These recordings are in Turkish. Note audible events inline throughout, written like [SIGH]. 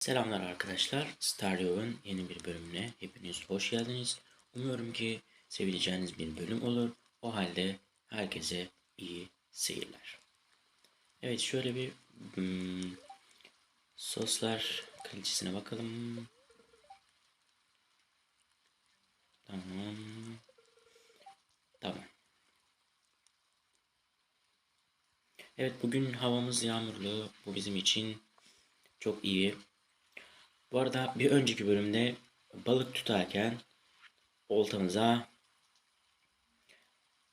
Selamlar arkadaşlar. Stardew'un yeni bir bölümüne hepiniz hoş geldiniz. Umuyorum ki sevileceğiniz bir bölüm olur. O halde herkese iyi seyirler. Evet şöyle bir hmm, soslar kalitesine bakalım. Tamam. Tamam. Evet bugün havamız yağmurlu. Bu bizim için çok iyi. Bu arada bir önceki bölümde balık tutarken oltamıza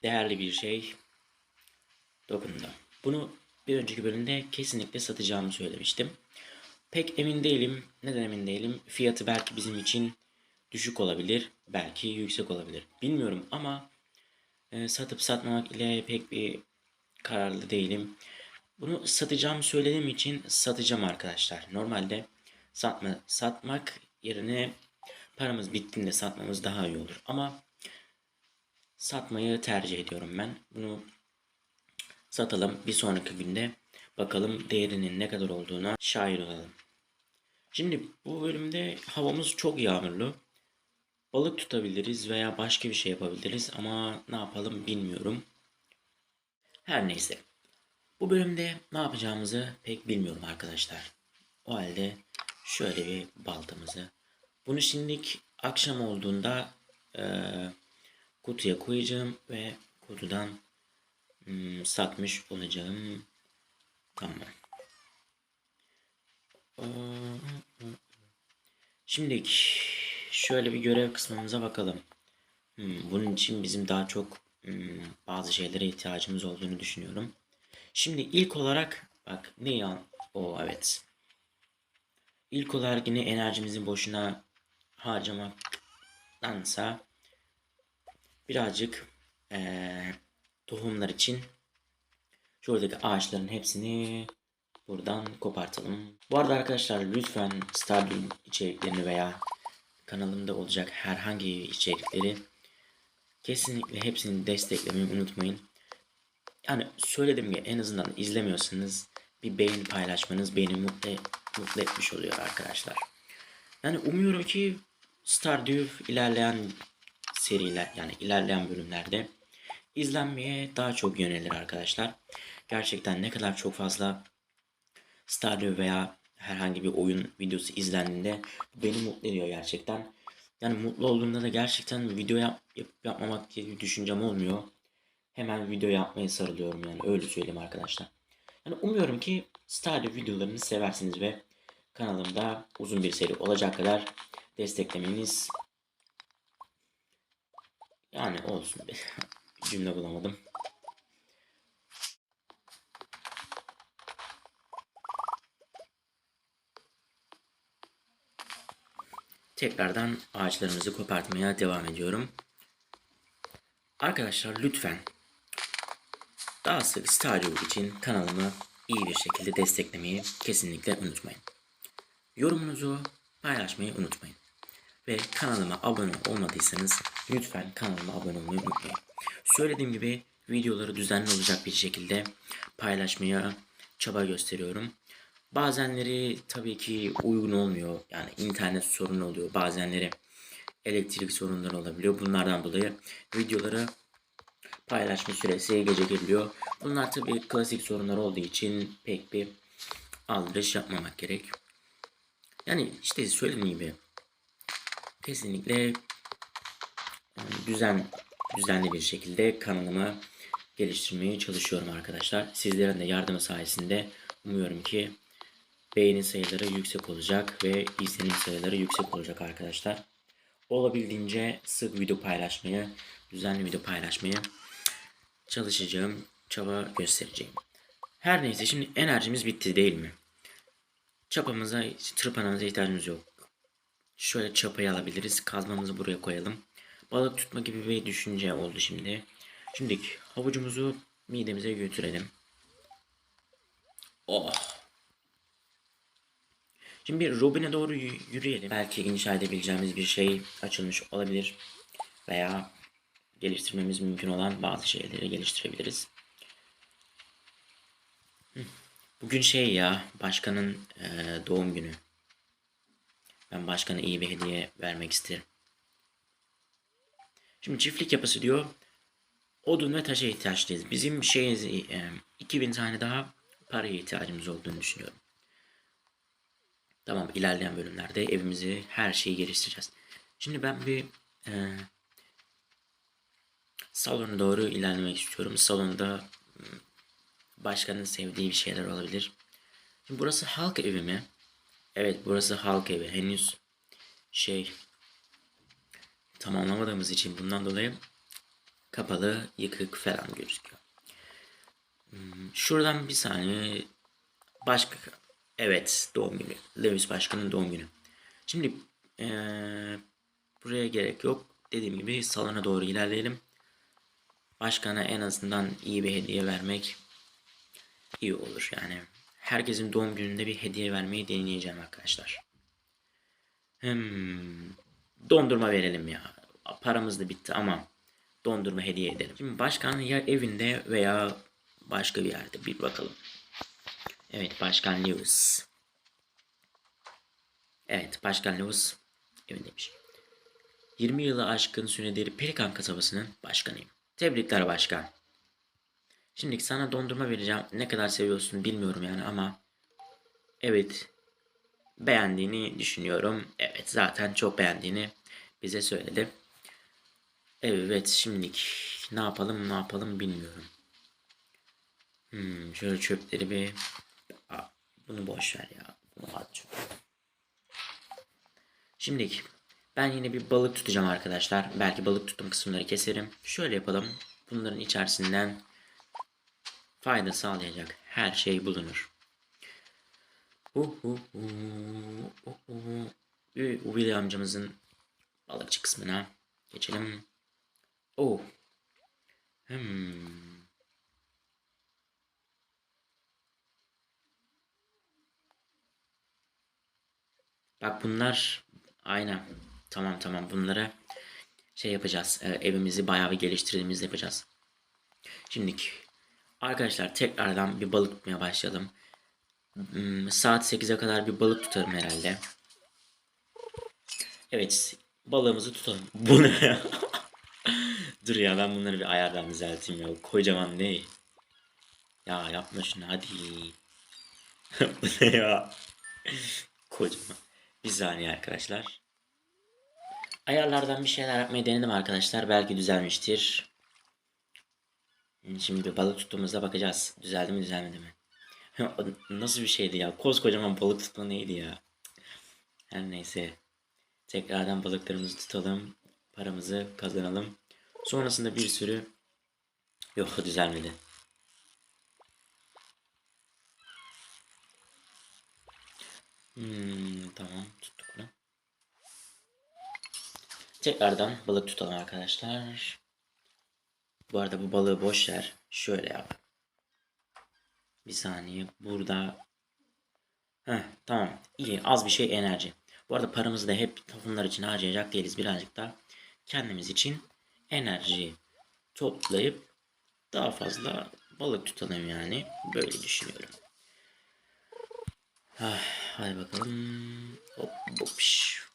değerli bir şey dokundu. Bunu bir önceki bölümde kesinlikle satacağımı söylemiştim. Pek emin değilim. Neden emin değilim? Fiyatı belki bizim için düşük olabilir. Belki yüksek olabilir. Bilmiyorum ama e, satıp satmamak ile pek bir kararlı değilim. Bunu satacağımı söylediğim için satacağım arkadaşlar. Normalde satma, satmak yerine paramız bittiğinde satmamız daha iyi olur. Ama satmayı tercih ediyorum ben. Bunu satalım. Bir sonraki günde bakalım değerinin ne kadar olduğuna şahit olalım. Şimdi bu bölümde havamız çok yağmurlu. Balık tutabiliriz veya başka bir şey yapabiliriz ama ne yapalım bilmiyorum. Her neyse. Bu bölümde ne yapacağımızı pek bilmiyorum arkadaşlar. O halde şöyle bir baltamızı. Bunu şimdilik akşam olduğunda e, kutuya koyacağım ve kutudan hmm, satmış olacağım. Tamam. Şimdi şöyle bir görev kısmımıza bakalım. Hmm, bunun için bizim daha çok hmm, bazı şeylere ihtiyacımız olduğunu düşünüyorum. Şimdi ilk olarak bak ne o evet. İlk olarak yine enerjimizi boşuna harcamaktansa birazcık ee, tohumlar için şuradaki ağaçların hepsini buradan kopartalım. Bu arada arkadaşlar lütfen Stardew içeriklerini veya kanalımda olacak herhangi içerikleri kesinlikle hepsini desteklemeyi unutmayın. Yani söyledim ya en azından izlemiyorsanız bir beğeni paylaşmanız beni mutlu, mutlu etmiş oluyor arkadaşlar. Yani umuyorum ki Stardew ilerleyen seriler yani ilerleyen bölümlerde izlenmeye daha çok yönelir arkadaşlar. Gerçekten ne kadar çok fazla Stardew veya herhangi bir oyun videosu izlendiğinde beni mutlu ediyor gerçekten. Yani mutlu olduğumda da gerçekten video yap, yap yapmamak diye bir düşüncem olmuyor. Hemen video yapmaya sarılıyorum yani öyle söyleyeyim arkadaşlar. Yani umuyorum ki Stardew videolarını seversiniz ve kanalımda uzun bir seri olacak kadar desteklemeniz yani olsun be. [LAUGHS] Cümle bulamadım. Tekrardan ağaçlarımızı kopartmaya devam ediyorum. Arkadaşlar lütfen daha sık Stardew için kanalımı iyi bir şekilde desteklemeyi kesinlikle unutmayın. Yorumunuzu paylaşmayı unutmayın. Ve kanalıma abone olmadıysanız lütfen kanalıma abone olmayı unutmayın. Söylediğim gibi videoları düzenli olacak bir şekilde paylaşmaya çaba gösteriyorum. Bazenleri tabii ki uygun olmuyor. Yani internet sorunu oluyor. Bazenleri elektrik sorunları olabiliyor. Bunlardan dolayı videoları paylaşma süresi gece geliyor. Bunlar tabii klasik sorunlar olduğu için pek bir aldırış yapmamak gerek. Yani işte söylediğim gibi kesinlikle düzen düzenli bir şekilde kanalımı geliştirmeye çalışıyorum arkadaşlar. Sizlerin de yardımı sayesinde umuyorum ki beğeni sayıları yüksek olacak ve izlenim sayıları yüksek olacak arkadaşlar. Olabildiğince sık video paylaşmayı, düzenli video paylaşmayı çalışacağım, çaba göstereceğim. Her neyse şimdi enerjimiz bitti değil mi? Çapamıza, tırpanımıza ihtiyacımız yok. Şöyle çapayı alabiliriz. Kazmamızı buraya koyalım. Balık tutma gibi bir düşünce oldu şimdi. Şimdi havucumuzu midemize götürelim. Oh. Şimdi bir Robin'e doğru yürüyelim. Belki inşa edebileceğimiz bir şey açılmış olabilir. Veya geliştirmemiz mümkün olan bazı şeyleri geliştirebiliriz. Bugün şey ya başkanın e, doğum günü. Ben başkana iyi bir hediye vermek isterim. Şimdi çiftlik yapısı diyor. Odun ve taşa ihtiyaçlıyız. Bizim şey e, 2000 tane daha paraya ihtiyacımız olduğunu düşünüyorum. Tamam ilerleyen bölümlerde evimizi her şeyi geliştireceğiz. Şimdi ben bir e, salona doğru ilerlemek istiyorum. Salonda başkanın sevdiği bir şeyler olabilir. Şimdi burası halk evi mi? Evet burası halk evi. Henüz şey tamamlamadığımız için bundan dolayı kapalı, yıkık falan gözüküyor. Hmm, Şuradan bir saniye başka evet doğum günü. Lewis Başkan'ın doğum günü. Şimdi eee, buraya gerek yok. Dediğim gibi salona doğru ilerleyelim. Başkana en azından iyi bir hediye vermek iyi olur yani. Herkesin doğum gününde bir hediye vermeyi deneyeceğim arkadaşlar. Hmm, dondurma verelim ya. Paramız da bitti ama dondurma hediye edelim. Şimdi başkan ya evinde veya başka bir yerde bir bakalım. Evet Başkan Lewis. Evet Başkan Lewis evindeymiş. 20 yılı aşkın süredir Pelikan kasabasının başkanıyım. Tebrikler başkan. Şimdi sana dondurma vereceğim. Ne kadar seviyorsun bilmiyorum yani ama evet beğendiğini düşünüyorum. Evet zaten çok beğendiğini bize söyledi. Evet şimdilik ne yapalım ne yapalım bilmiyorum. Hmm, şöyle çöpleri bir Aa, bunu boş ver ya. Bunu at çöpe. Şimdilik ben yine bir balık tutacağım arkadaşlar. Belki balık tuttum kısımları keserim. Şöyle yapalım. Bunların içerisinden fayda sağlayacak her şey bulunur. Willy amcamızın balıkçı kısmına geçelim. Oh. Hmm. Bak bunlar aynen. Tamam tamam bunlara şey yapacağız. e, evimizi bayağı bir geliştirdiğimizde yapacağız. Şimdiki arkadaşlar tekrardan bir balık tutmaya başlayalım. Hmm, Saat 8'e kadar bir balık tutarım herhalde. Evet balığımızı tutalım. [LAUGHS] Bu ne ya? Dur ya ben bunları bir ayardan düzelteyim ya. Kocaman ne? Ya yapma şunu hadi. [LAUGHS] Bu ne ya? Kocaman. Bir saniye arkadaşlar. Ayarlardan bir şeyler yapmayı denedim arkadaşlar. Belki düzelmiştir. Şimdi balık tuttuğumuzda bakacağız. Düzeldi mi düzelmedi mi? [LAUGHS] Nasıl bir şeydi ya? Koskocaman balık tutma neydi ya? Her neyse. Tekrardan balıklarımızı tutalım. Paramızı kazanalım. Sonrasında bir sürü... Yok düzelmedi. Hmm, tamam tuttuk bunu. Tekrardan balık tutalım arkadaşlar. Bu arada bu balığı boş ver. Şöyle yap. Bir saniye. Burada. Heh, tamam. İyi. Az bir şey enerji. Bu arada paramızı da hep tohumlar için harcayacak değiliz. Birazcık da kendimiz için enerji toplayıp daha fazla balık tutalım yani. Böyle düşünüyorum. Ah, hadi bakalım. Hop, hop, şş.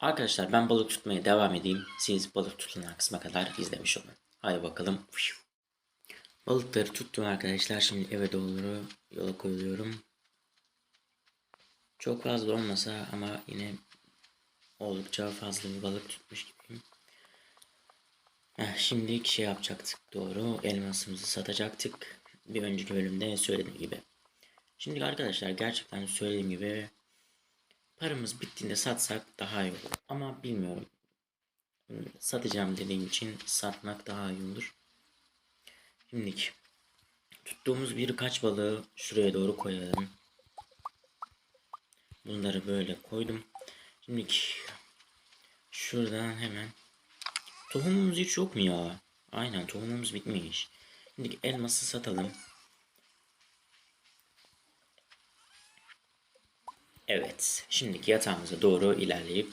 Arkadaşlar ben balık tutmaya devam edeyim. Siz balık tutulan kısma kadar izlemiş olun. Hadi bakalım. Balıkları tuttum arkadaşlar. Şimdi eve doğru yola koyuyorum. Çok fazla olmasa ama yine oldukça fazla bir balık tutmuş gibiyim. Heh, şimdi şey yapacaktık doğru. Elmasımızı satacaktık. Bir önceki bölümde söylediğim gibi. Şimdi arkadaşlar gerçekten söylediğim gibi paramız bittiğinde satsak daha iyi olur. Ama bilmiyorum. Satacağım dediğim için satmak daha iyi olur. Şimdilik tuttuğumuz birkaç balığı şuraya doğru koyalım. Bunları böyle koydum. Şimdilik şuradan hemen tohumumuz hiç yok mu ya? Aynen tohumumuz bitmiş. Şimdi elması satalım. Evet, şimdiki yatağımıza doğru ilerleyip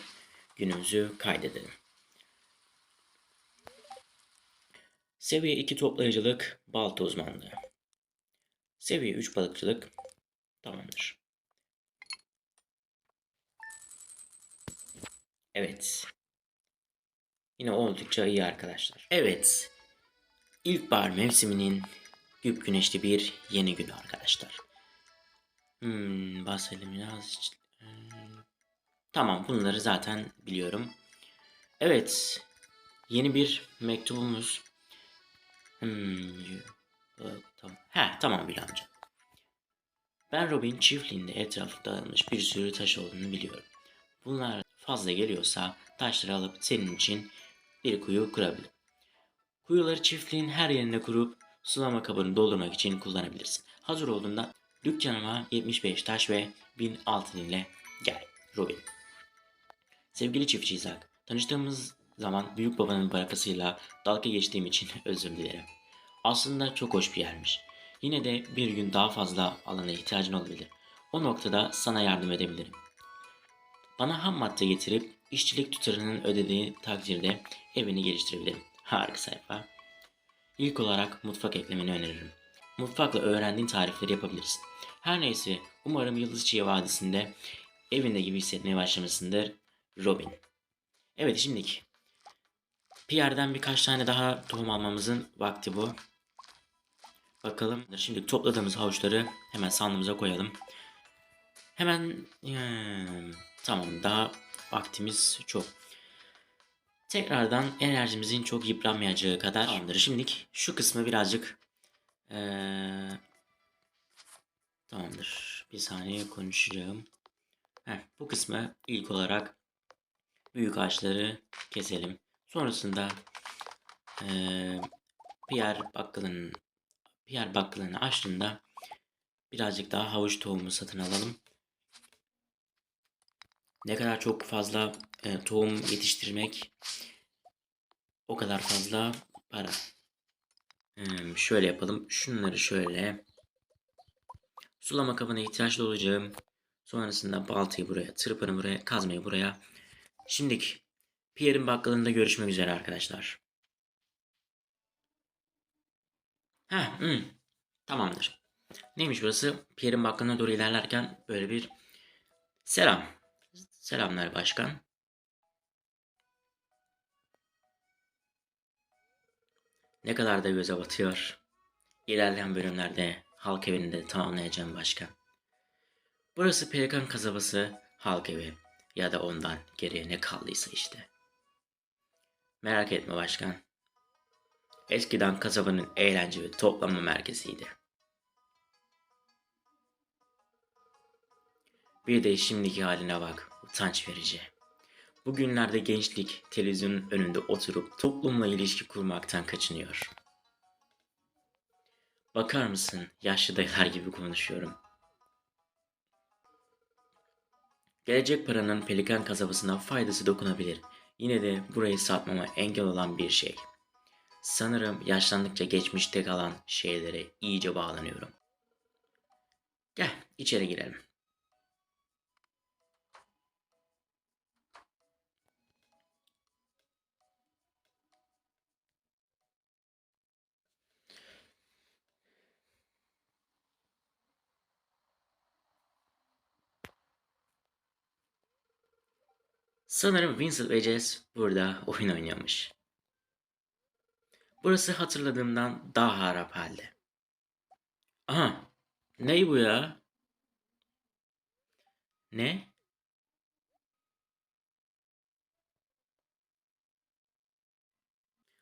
günümüzü kaydedelim. Seviye 2 toplayıcılık, balta uzmanlığı. Seviye 3 balıkçılık tamamdır. Evet. Yine oldukça iyi arkadaşlar. Evet. İlkbahar mevsiminin güp güneşli bir yeni günü arkadaşlar. Hmm, bahsedelim biraz. Hmm, Tamam bunları zaten biliyorum. Evet. Yeni bir mektubumuz. Hmm, y- tamam. He tamam Bil amca. Ben Robin çiftliğinde etrafı dağılmış bir sürü taş olduğunu biliyorum. Bunlar fazla geliyorsa taşları alıp senin için bir kuyu kurabilirim. Kuyuları çiftliğin her yerine kurup sulama kabını doldurmak için kullanabilirsin. Hazır olduğunda dükkanıma 75 taş ve 1000 altın ile gel Robin. Sevgili çiftçi İshak, tanıştığımız zaman büyük babanın barakasıyla dalga geçtiğim için [LAUGHS] özür dilerim. Aslında çok hoş bir yermiş. Yine de bir gün daha fazla alana ihtiyacın olabilir. O noktada sana yardım edebilirim. Bana ham madde getirip işçilik tutarının ödediği takdirde evini geliştirebilirim. Harika sayfa. İlk olarak mutfak eklemeni öneririm. Mutfakla öğrendiğin tarifleri yapabilirsin. Her neyse umarım Yıldız Çiğ Vadisi'nde evinde gibi hissetmeye başlamışsındır Robin. Evet şimdilik Pierre'den birkaç tane daha tohum almamızın vakti bu. Bakalım. Şimdi topladığımız havuçları hemen sandığımıza koyalım. Hemen hmm, tamam daha vaktimiz çok. Tekrardan enerjimizin çok yıpranmayacağı kadar tamamdır. Şimdilik şu kısmı birazcık eee, tamamdır. Bir saniye konuşacağım. Heh, bu kısmı ilk olarak büyük ağaçları keselim. Sonrasında eee Pierre bakkalının Pierre bakkalını açtığında birazcık daha havuç tohumu satın alalım. Ne kadar çok fazla e, tohum yetiştirmek o kadar fazla para. Hmm, şöyle yapalım. Şunları şöyle. Sulama kabına ihtiyaç olacağım. Sonrasında baltayı buraya, tırpanı buraya, kazmayı buraya. Şimdilik Pierre'in bakkalında görüşmek üzere arkadaşlar. Heh, hmm, tamamdır. Neymiş burası? Pierre'in bakkalına doğru ilerlerken böyle bir selam. Selamlar başkan. Ne kadar da göze batıyor. İlerleyen bölümlerde halk evini de tamamlayacağım başkan. Burası Pelikan kasabası halk evi ya da ondan geriye ne kaldıysa işte. Merak etme başkan. Eskiden kasabanın eğlence ve toplama merkeziydi. Bir de şimdiki haline bak, utanç verici. Bugünlerde gençlik televizyonun önünde oturup toplumla ilişki kurmaktan kaçınıyor. Bakar mısın, yaşlı dayılar gibi konuşuyorum. Gelecek paranın Pelikan kasabasına faydası dokunabilir. Yine de burayı satmama engel olan bir şey. Sanırım yaşlandıkça geçmişte kalan şeylere iyice bağlanıyorum. Gel içeri girelim. Sanırım Vincent ve Jess burada oyun oynuyormuş. Burası hatırladığımdan daha harap halde. Aha, ney bu ya? Ne?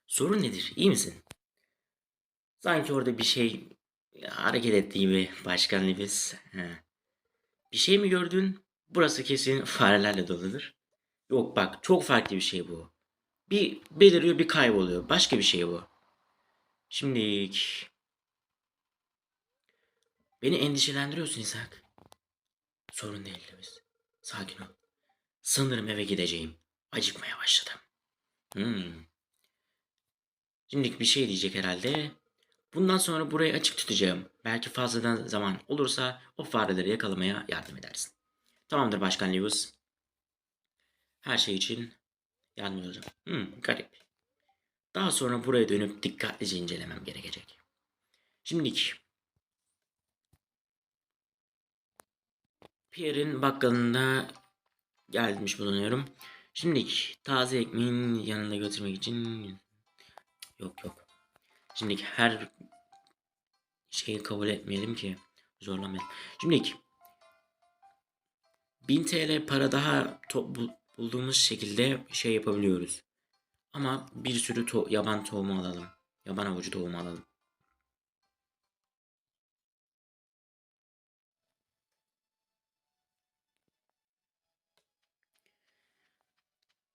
Sorun nedir? İyi misin? Sanki orada bir şey hareket ettiği gibi Başkan Lewis. He. Bir şey mi gördün? Burası kesin farelerle doludur. Yok bak çok farklı bir şey bu. Bir beliriyor bir kayboluyor. Başka bir şey bu. Şimdi beni endişelendiriyorsun İshak. Sorun değil Lewis. Sakin ol. Sanırım eve gideceğim. Acıkmaya başladım. Hmm. Şimdilik bir şey diyecek herhalde. Bundan sonra burayı açık tutacağım. Belki fazladan zaman olursa o fareleri yakalamaya yardım edersin. Tamamdır Başkan Lewis. Her şey için yardımcı olacağım. Hmm, garip. Daha sonra buraya dönüp dikkatlice incelemem gerekecek. Şimdilik Pierre'in bakkalında gelmiş bulunuyorum. Şimdi taze ekmeğin yanında götürmek için yok yok. Şimdi her şeyi kabul etmeyelim ki zorlamayalım. Şimdi 1000 TL para daha to- bulduğumuz şekilde şey yapabiliyoruz. Ama bir sürü to- yaban tohumu alalım. Yaban avucu tohumu alalım.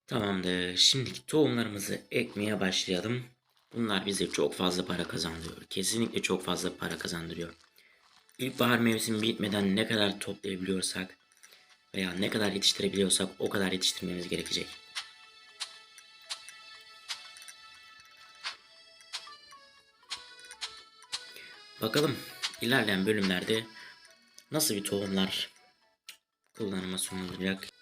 Tamamdır. Şimdi tohumlarımızı ekmeye başlayalım. Bunlar bize çok fazla para kazandırıyor. Kesinlikle çok fazla para kazandırıyor. İlkbahar mevsimi bitmeden ne kadar toplayabiliyorsak veya ne kadar yetiştirebiliyorsak o kadar yetiştirmemiz gerekecek. Bakalım ilerleyen bölümlerde nasıl bir tohumlar kullanıma sunulacak.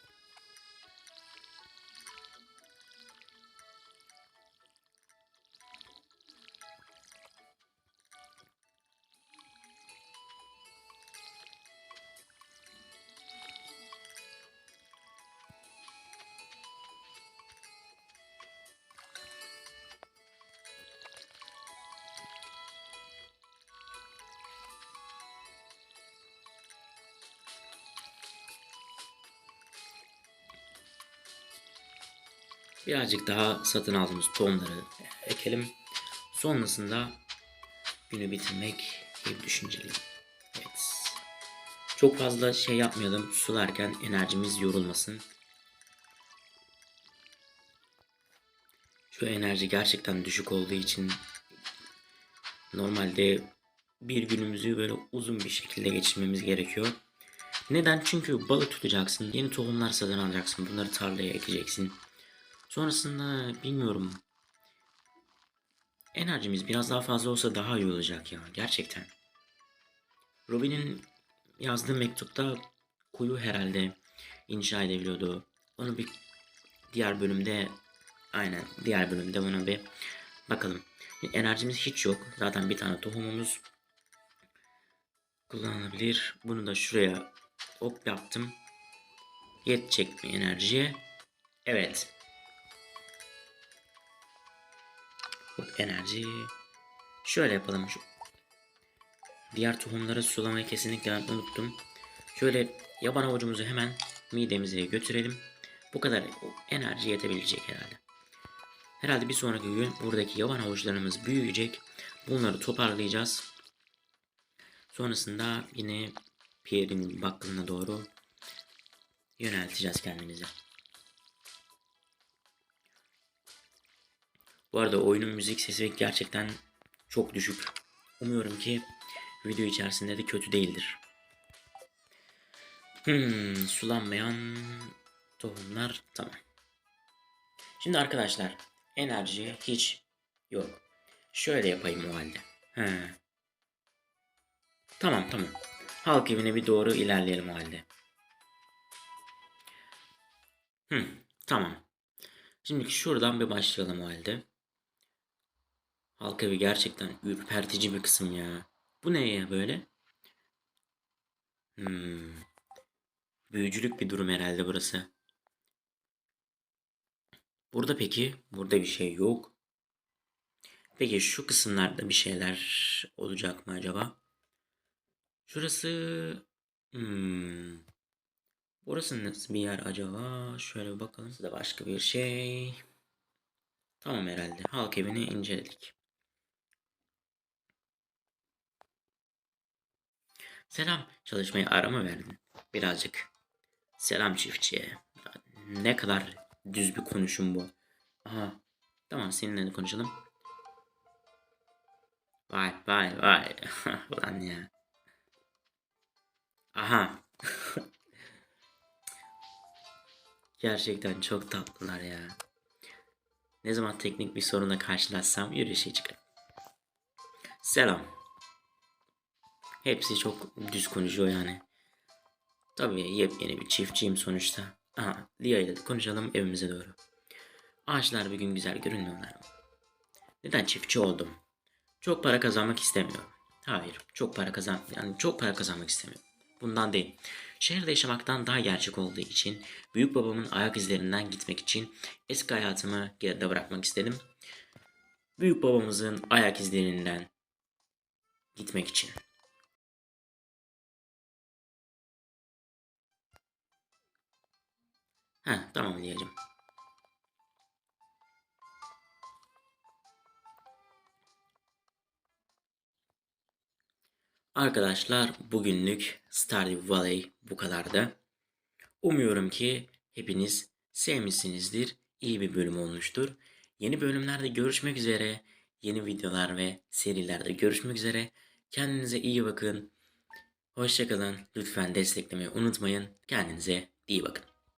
Birazcık daha satın aldığımız tohumları ekelim. Sonrasında günü bitirmek gibi düşünceliyim. Evet. Çok fazla şey yapmayalım. Sularken enerjimiz yorulmasın. Şu enerji gerçekten düşük olduğu için normalde bir günümüzü böyle uzun bir şekilde geçirmemiz gerekiyor. Neden? Çünkü balık tutacaksın. Yeni tohumlar satın alacaksın. Bunları tarlaya ekeceksin. Sonrasında bilmiyorum. Enerjimiz biraz daha fazla olsa daha iyi olacak ya gerçekten. Robin'in yazdığı mektupta kuyu herhalde inşa edebiliyordu. Onu bir diğer bölümde aynen diğer bölümde ona bir bakalım. Enerjimiz hiç yok. Zaten bir tane tohumumuz kullanılabilir. Bunu da şuraya hop yaptım. Yetecek mi enerjiye? Evet. Hop enerji. Şöyle yapalım. Şu diğer tohumları sulamayı kesinlikle ben unuttum. Şöyle yaban avucumuzu hemen midemize götürelim. Bu kadar enerji yetebilecek herhalde. Herhalde bir sonraki gün buradaki yaban avuçlarımız büyüyecek. Bunları toparlayacağız. Sonrasında yine Pierre'in bakkalına doğru yönelteceğiz kendimizi. Bu arada oyunun müzik sesi gerçekten çok düşük. Umuyorum ki video içerisinde de kötü değildir. Hmm, sulanmayan tohumlar tamam. Şimdi arkadaşlar enerji hiç yok. Şöyle yapayım o halde. He. Tamam tamam. Halk evine bir doğru ilerleyelim o halde. Hmm, tamam. Şimdi şuradan bir başlayalım o halde. Halk evi gerçekten ürpertici bir kısım ya. Bu ne ya böyle? Hmm. Büyücülük bir durum herhalde burası. Burada peki? Burada bir şey yok. Peki şu kısımlarda bir şeyler olacak mı acaba? Şurası... Hmm. Burası nasıl bir yer acaba? Şöyle bir bakalım. Burası da başka bir şey. Tamam herhalde. Halk evini inceledik. Selam. Çalışmayı ara mı verdin? Birazcık. Selam çiftçiye. Ne kadar düz bir konuşum bu. Aha. Tamam seninle de konuşalım. Vay vay vay. [LAUGHS] Ulan ya. Aha. [LAUGHS] Gerçekten çok tatlılar ya. Ne zaman teknik bir sorunla karşılaşsam yürüyüşe çıkarım. Selam. Hepsi çok düz konuşuyor yani. Tabii yepyeni bir çiftçiyim sonuçta. Aha, Lia ile konuşalım evimize doğru. Ağaçlar bir gün güzel görünmüyorlar mı? Neden çiftçi oldum? Çok para kazanmak istemiyorum. Hayır, çok para kazan yani çok para kazanmak istemiyorum. bundan değil. Şehirde yaşamaktan daha gerçek olduğu için büyük babamın ayak izlerinden gitmek için eski hayatımı geride bırakmak istedim. Büyük babamızın ayak izlerinden gitmek için. Ha tamam diyeceğim. Arkadaşlar bugünlük Stardew Valley bu kadardı. Umuyorum ki hepiniz sevmişsinizdir. İyi bir bölüm olmuştur. Yeni bölümlerde görüşmek üzere. Yeni videolar ve serilerde görüşmek üzere. Kendinize iyi bakın. Hoşçakalın. Lütfen desteklemeyi unutmayın. Kendinize iyi bakın.